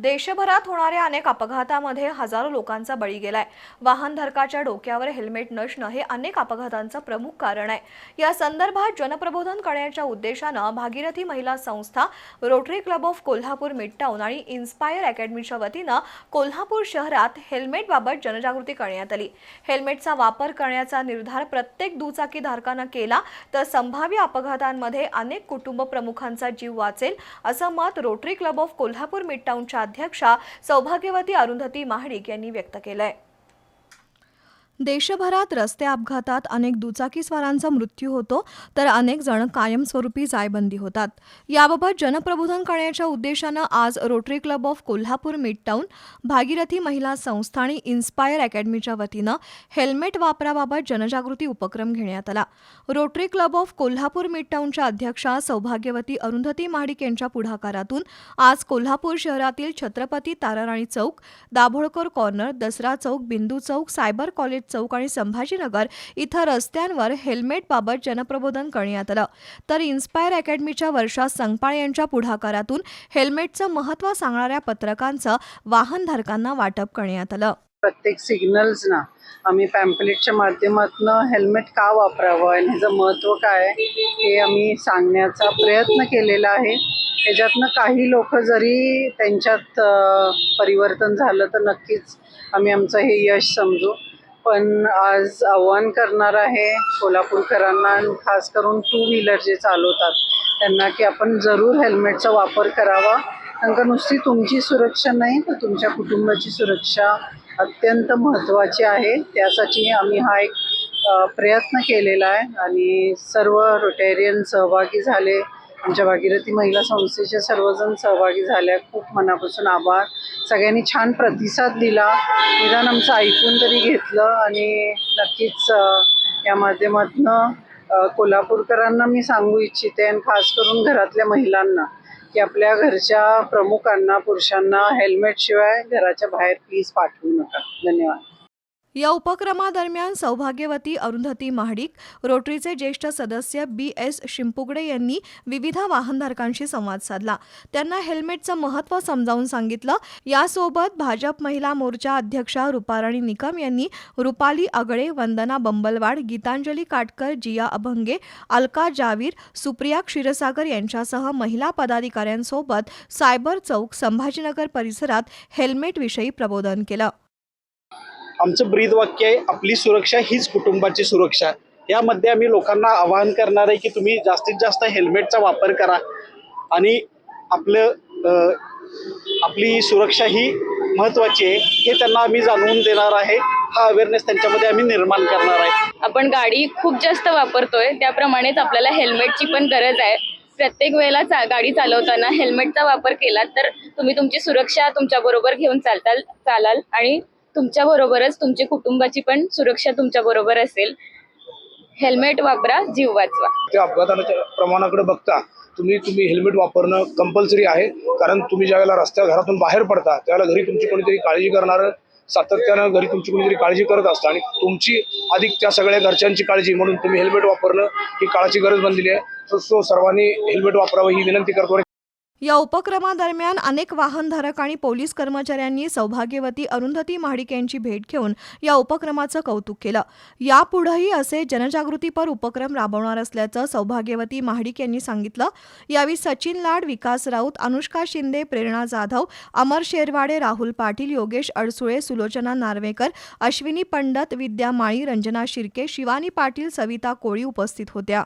देशभरात होणाऱ्या अनेक अपघातामध्ये हजारो लोकांचा बळी गेलाय. वाहनधारकाच्या डोक्यावर हेल्मेट नसणं हे अनेक अपघातांचं प्रमुख कारण आहे. या संदर्भात जनप्रबोधन करण्याच्या उद्देशानं भागीरथी महिला संस्था Rotary club of Kolhapur midtown आणि इन्स्पायर अकॅडमीच्या वतीनं कोल्हापूर शहरात हेल्मेटबाबत जनजागृती करण्यात आली. हेल्मेटचा वापर करण्याचा निर्धार प्रत्येक दुचाकी धारकानं केला तर संभाव्य अपघातांमध्ये अनेक कुटुंब प्रमुखांचा जीव वाचेल असं मत रोटरी क्लब ऑफ कोल्हापूर मिडटाऊनच्या अध्यक्षा सौभाग्यवती अरुंधती महाडिक यांनी व्यक्त केलंय. देशभरात रस्ते अपघातात अनेक दुचाकीस्वारांचा मृत्यू होतो तर अनेक जण कायमस्वरूपी जायबंदी होतात. याबाबत जनप्रबोधन करण्याच्या उद्देशानं आज Rotary club of Kolhapur midtown Bhagirathi महिला संस्था आणि इन्स्पायर अकॅडमीच्या वतीनं हेल्मेट वापराबाबत जनजागृती उपक्रम घेण्यात आला. रोटरी क्लब ऑफ कोल्हापूर मिडटाऊनच्या अध्यक्षा सौभाग्यवती अरुंधती महाडिक यांच्या पुढाकारातून आज कोल्हापूर शहरातील छत्रपती ताराराणी चौक दाभोळकर कॉर्नर दसरा चौक बिंदू चौक सायबर कॉलेज चौक आणि संभाजीनगर इथं रस्त्यांवर हेल्मेटबाबत जनप्रबोधन करण्यात आलं. तर इन्स्पायर अकॅडमीच्या वर्षा संगपाळ यांच्या पुढाकारातून हेल्मेटचं महत्त्व सांगणाऱ्या पत्रकांचं वाहनधारकांना वाटप करण्यात आलं. प्रत्येक सिग्नल्स ना आम्ही पॅम्पलेटच्या माध्यमातून हेल्मेट का वापरावं आणि ह्याचं महत्त्व काय आहे हे आम्ही सांगण्याचा प्रयत्न केलेला आहे. ह्याच्यातनं काही लोक जरी त्यांच्यात परिवर्तन झालं तर नक्कीच आम्ही आमचं हे यश समजू. पण आज आव्हान करणार आहे कोल्हापूरकरांना आणि खास करून टू व्हीलर जे चालवतात त्यांना की आपण जरूर हेल्मेटचा वापर करावा. कारण का नुसती तुमची सुरक्षा नाही तर तुमच्या कुटुंबाची सुरक्षा अत्यंत महत्त्वाची आहे. त्यासाठी आम्ही हा एक प्रयत्न केलेला आहे आणि सर्व रोटेरियन सहभागी झाले. आमच्या भागीरथी महिला संस्थेच्या सर्वजण सहभागी झाल्या. खूप मनापासून आभार. सगळ्यांनी छान प्रतिसाद दिला. निदान आमचं ऐकून तरी घेतलं आणि नक्कीच या माध्यमातून कोल्हापूरकरांना मी सांगू इच्छिते आणि खास करून घरातल्या महिलांना की आपल्या घरच्या प्रमुखांना पुरुषांना हेल्मेटशिवाय घराच्या बाहेर प्लीज पाठवू नका. धन्यवाद. या उपक्रमादरम्यान सौभाग्यवती अरुंधती महाडिक रोटरीचे ज्येष्ठ सदस्य बी एस शिंपुगडे यांनी विविध वाहनधारकांशी संवाद साधला. त्यांना हेल्मेटचं महत्त्व समजावून सांगितलं. यासोबत भाजप महिला मोर्चा अध्यक्षा रुपाराणी निकम यांनी रुपाली आगळे वंदना बंबलवाड गीतांजली काटकर जिया अभंगे अलका जावीर सुप्रिया क्षीरसागर यांच्यासह महिला पदाधिकाऱ्यांसोबत सायबर चौक संभाजीनगर परिसरात हेल्मेटविषयी प्रबोधन केलं. आमचं ब्रीद वाक्य आहे आपली सुरक्षा हीच कुटुंबाची सुरक्षा. यामध्ये आम्ही लोकांना आवाहन करणार आहे की तुम्ही जास्तीत जास्त हेल्मेटचा वापर करा. आणि आपलं आपली सुरक्षा ही महत्त्वाची आहे. हे त्यांना आम्ही जाणवून देणार आहे. हा अवेअरनेस त्यांच्यामध्ये आम्ही निर्माण करणार आहे. आपण गाडी खूप जास्त वापरतोय. त्याप्रमाणेच आपल्याला हेल्मेटची पण गरज आहे. प्रत्येक वेळेला चा गाडी चालवताना हेल्मेटचा वापर केला तर तुम्ही तुमची सुरक्षा तुमच्याबरोबर घेऊन चालताल चालाल आणि तुमच्या बरोबरच तुमच्या कुटुंबाची पण सुरक्षा तुमच्या बरोबर असेल. हेल्मेट वापरा जीव वाचवा. त्या अपघाताच्या प्रमाणाकडे बघता तुम्ही तुम्ही हेल्मेट वापरणं कंपल्सरी आहे. कारण तुम्ही ज्यावेळेला रस्त्या घरातून बाहेर पडता त्यावेळेला घरी तुमची कोणीतरी काळजी करणारं सातत्यानं घरी तुमची कोणीतरी काळजी करत असतं. आणि तुमची अधिक त्या सगळ्या घरच्यांची काळजी म्हणून तुम्ही हेल्मेट वापरणं ही काळाची गरज बनलेली आहे. सो सर्वांनी हेल्मेट वापरावं ही विनंती करतो. या उपक्रमादरम्यान अनेक वाहनधारक आणि पोलीस कर्मचाऱ्यांनी सौभाग्यवती अरुंधती महाडिक यांची भेट घेऊन या उपक्रमाचं कौतुक केलं. यापुढेही असे जनजागृतीपर उपक्रम राबवणार असल्याचं सौभाग्यवती महाडिक यांनी सांगितलं. यावेळी सचिन लाड विकास राऊत अनुष्का शिंदे प्रेरणा जाधव अमर शेरवाडे राहुल पाटील योगेश अडसुळे सुलोचना नार्वेकर अश्विनी पंडत विद्या माळी रंजना शिर्के शिवानी पाटील सविता कोळी उपस्थित होत्या.